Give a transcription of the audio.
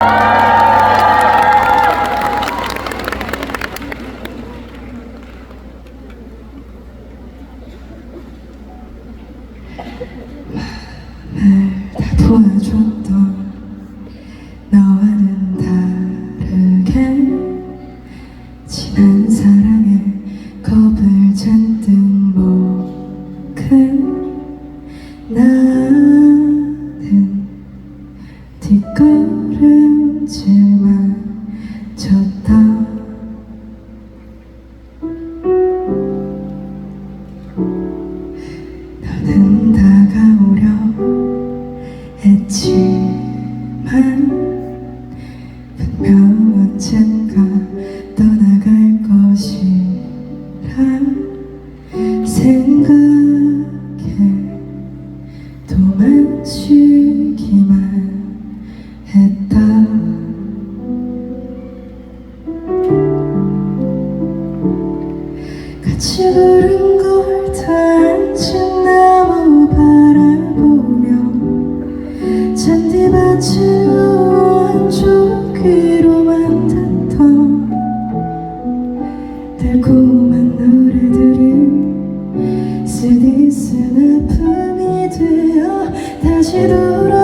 다 도와줬 지만 좋다. 너는 다가오려 했지만 분명 언젠가 떠나갈 것이라 생각해 도망치기만 했다. 푸른 걸 단층 나무 바라보며 잔디밭을 우한 조끼로 만났던 달콤한 노래들이 쓰디쓴 아픔이 되어 다시 돌아